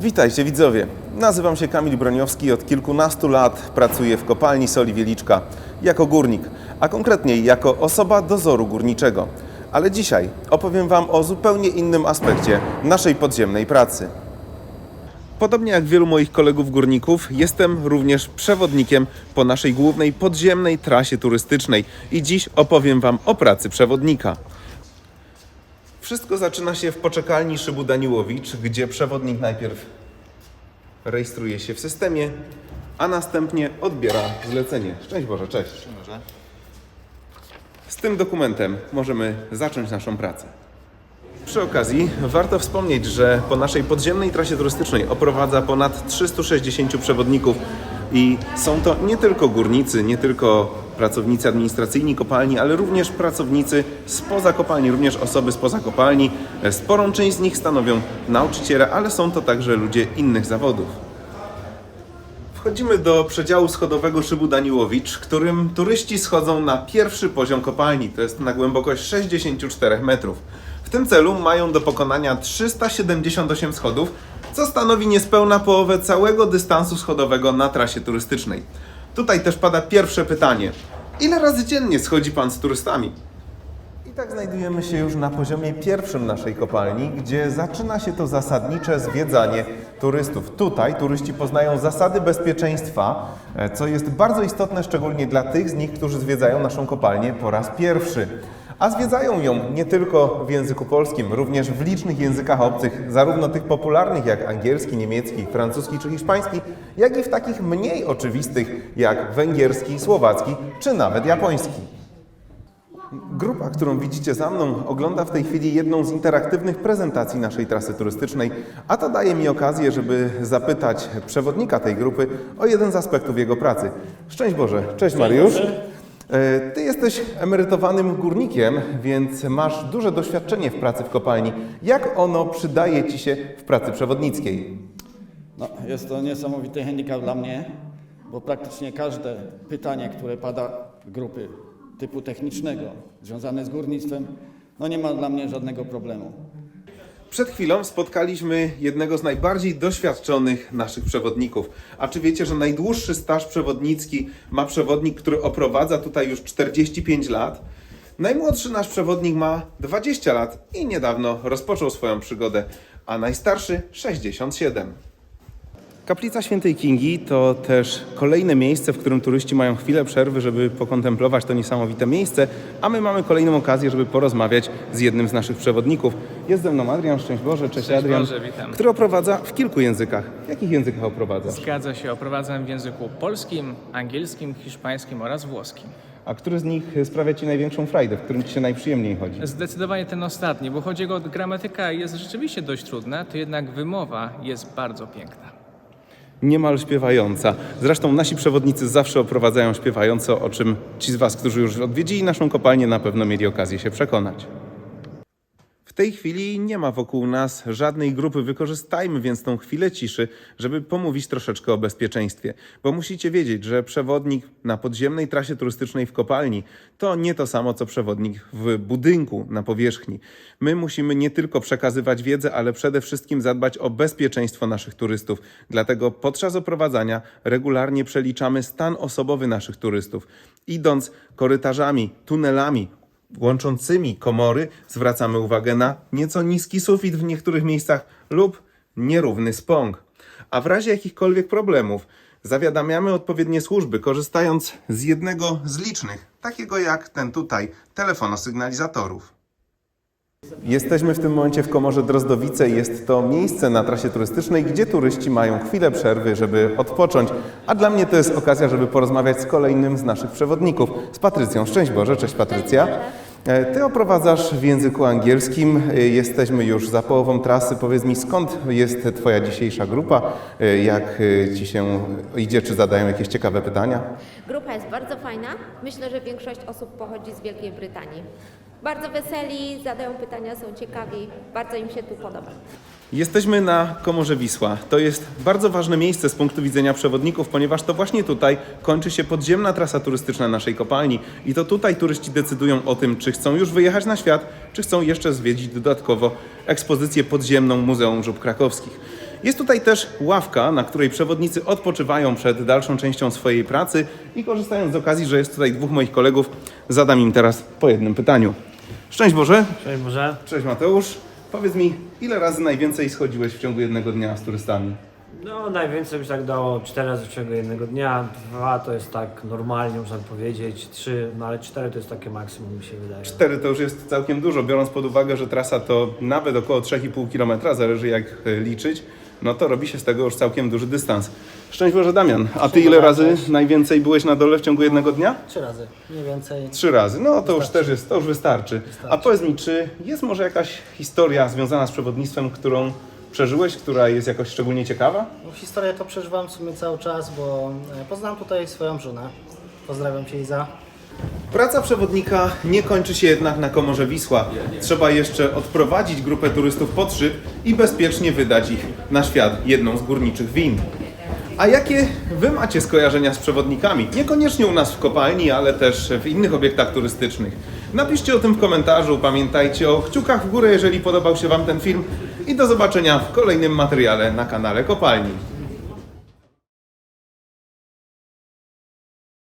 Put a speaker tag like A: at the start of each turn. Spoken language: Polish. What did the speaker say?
A: Witajcie widzowie. Nazywam się Kamil Broniowski i od kilkunastu lat pracuję w kopalni soli Wieliczka jako górnik, a konkretniej jako osoba dozoru górniczego. Ale dzisiaj opowiem Wam o zupełnie innym aspekcie naszej podziemnej pracy. Podobnie jak wielu moich kolegów górników, jestem również przewodnikiem po naszej głównej podziemnej trasie turystycznej i dziś opowiem Wam o pracy przewodnika. Wszystko zaczyna się w poczekalni Szybu Daniłowicz, gdzie przewodnik najpierw rejestruje się w systemie, a następnie odbiera zlecenie. Szczęść Boże, cześć. Z tym dokumentem możemy zacząć naszą pracę. Przy okazji warto wspomnieć, że po naszej podziemnej trasie turystycznej oprowadza ponad 360 przewodników i są to nie tylko górnicy, nie tylko pracownicy administracyjni kopalni, ale również pracownicy spoza kopalni, również osoby spoza kopalni. Sporą część z nich stanowią nauczyciele, ale są to także ludzie innych zawodów. Wchodzimy do przedziału schodowego Szybu Daniłowicz, którym turyści schodzą na pierwszy poziom kopalni, to jest na głębokość 64 metrów. W tym celu mają do pokonania 378 schodów, co stanowi niespełna połowę całego dystansu schodowego na trasie turystycznej. Tutaj też pada pierwsze pytanie. Ile razy dziennie schodzi Pan z turystami? I tak znajdujemy się już na poziomie pierwszym naszej kopalni, gdzie zaczyna się to zasadnicze zwiedzanie turystów. Tutaj turyści poznają zasady bezpieczeństwa, e, co jest bardzo istotne szczególnie dla tych z nich, którzy zwiedzają naszą kopalnię po raz pierwszy. A zwiedzają ją nie tylko w języku polskim, również w licznych językach obcych, zarówno tych popularnych jak angielski, niemiecki, francuski czy hiszpański, jak i w takich mniej oczywistych jak węgierski, słowacki czy nawet japoński. Grupa, którą widzicie za mną, ogląda w tej chwili jedną z interaktywnych prezentacji naszej trasy turystycznej, a to daje mi okazję, żeby zapytać przewodnika tej grupy o jeden z aspektów jego pracy. Szczęść Boże, cześć Mariusz. E, Ty jesteś emerytowanym górnikiem, więc masz duże doświadczenie w pracy w kopalni. Jak ono przydaje Ci się w pracy przewodnickiej?
B: No, jest to niesamowity handicap dla mnie, bo praktycznie każde pytanie, które pada grupy typu technicznego, związane z górnictwem, no nie ma dla mnie żadnego problemu.
A: Przed chwilą spotkaliśmy jednego z najbardziej doświadczonych naszych przewodników. A czy wiecie, że najdłuższy staż przewodnicki ma przewodnik, który oprowadza tutaj już 45 lat? Najmłodszy nasz przewodnik ma 20 lat i niedawno rozpoczął swoją przygodę, a najstarszy 67. Kaplica Świętej Kingi to też kolejne miejsce, w którym turyści mają chwilę przerwy, żeby pokontemplować to niesamowite miejsce, a my mamy kolejną okazję, żeby porozmawiać z jednym z naszych przewodników. Jest ze mną Adrian, szczęść Boże, cześć,
C: Szczęść
A: Adrian,
C: Boże, witam.
A: który oprowadza w kilku językach. W jakich językach oprowadzasz?
C: Zgadza się, oprowadzam w języku polskim, angielskim, hiszpańskim oraz włoskim.
A: A który z nich sprawia Ci największą frajdę, w którym Ci się najprzyjemniej chodzi?
C: Zdecydowanie ten ostatni, bo choć jego gramatyka jest rzeczywiście dość trudna, to jednak wymowa jest bardzo piękna.
A: Niemal śpiewająca. Zresztą nasi przewodnicy zawsze oprowadzają śpiewająco, o czym ci z Was, którzy już odwiedzili naszą kopalnię, na pewno mieli okazję się przekonać. Tej chwili nie ma wokół nas żadnej grupy. Wykorzystajmy więc tą chwilę ciszy, żeby pomówić troszeczkę o bezpieczeństwie. Bo musicie wiedzieć, że przewodnik na podziemnej trasie turystycznej w kopalni to nie to samo, co przewodnik w budynku na powierzchni. My musimy nie tylko przekazywać wiedzę, ale przede wszystkim zadbać o bezpieczeństwo naszych turystów. Dlatego podczas oprowadzania regularnie przeliczamy stan osobowy naszych turystów. Idąc korytarzami, tunelami, łączącymi komory zwracamy uwagę na nieco niski sufit w niektórych miejscach lub nierówny spąk. A w razie jakichkolwiek problemów zawiadamiamy odpowiednie służby, korzystając z jednego z licznych, takiego jak ten tutaj, telefonosygnalizatorów. Jesteśmy w tym momencie w Komorze Drozdowice. Jest to miejsce na trasie turystycznej, gdzie turyści mają chwilę przerwy, żeby odpocząć. A dla mnie to jest okazja, żeby porozmawiać z kolejnym z naszych przewodników, z Patrycją. Szczęść Boże, cześć Patrycja. E, Ty oprowadzasz w języku angielskim. E, Jesteśmy już za połową trasy. Powiedz mi, skąd jest Twoja dzisiejsza grupa? E, Jak Ci się idzie? Czy zadają jakieś ciekawe pytania?
D: Grupa jest bardzo fajna. Myślę, że większość osób pochodzi z Wielkiej Brytanii. Bardzo weseli, zadają pytania, są ciekawi. Bardzo im się tu podoba.
A: Jesteśmy na Komorze Wisła. To jest bardzo ważne miejsce z punktu widzenia przewodników, ponieważ to właśnie tutaj kończy się podziemna trasa turystyczna naszej kopalni i to tutaj turyści decydują o tym, czy chcą już wyjechać na świat, czy chcą jeszcze zwiedzić dodatkowo ekspozycję podziemną Muzeum Żub Krakowskich. Jest tutaj też ławka, na której przewodnicy odpoczywają przed dalszą częścią swojej pracy i korzystając z okazji, że jest tutaj dwóch moich kolegów, zadam im teraz po jednym pytaniu. Szczęść Boże,
E: Cześć Boże.
A: cześć Mateusz. Powiedz mi, ile razy najwięcej schodziłeś w ciągu jednego dnia z turystami?
E: No najwięcej by się tak dało 4 razy w ciągu jednego dnia, dwa to jest tak normalnie można powiedzieć, trzy, no ale cztery to jest takie maksimum mi się wydaje.
A: Cztery to już jest całkiem dużo, biorąc pod uwagę, że trasa to nawet około 3,5 km, zależy jak e, liczyć, no to robi się z tego już całkiem duży dystans. Szczęść Boże Damian, a ty ile razy najwięcej byłeś na dole w ciągu jednego dnia?
F: Trzy razy, mniej więcej.
A: Trzy razy, no to już też jest, to już wystarczy. A powiedz mi, czy jest może jakaś historia związana z przewodnictwem, którą przeżyłeś, która jest jakoś szczególnie ciekawa?
F: No, historię to przeżywam w sumie cały czas, bo e, poznałem tutaj swoją żonę. Pozdrawiam Cię Iza.
A: Praca przewodnika nie kończy się jednak na komorze Wisła. Trzeba jeszcze odprowadzić grupę turystów pod szyb i bezpiecznie wydać ich na świat jedną z górniczych win. A jakie Wy macie skojarzenia z przewodnikami? Niekoniecznie u nas w kopalni, ale też w innych obiektach turystycznych. Napiszcie o tym w komentarzu, pamiętajcie o kciukach w górę, jeżeli podobał się Wam ten film i do zobaczenia w kolejnym materiale na kanale Kopalni.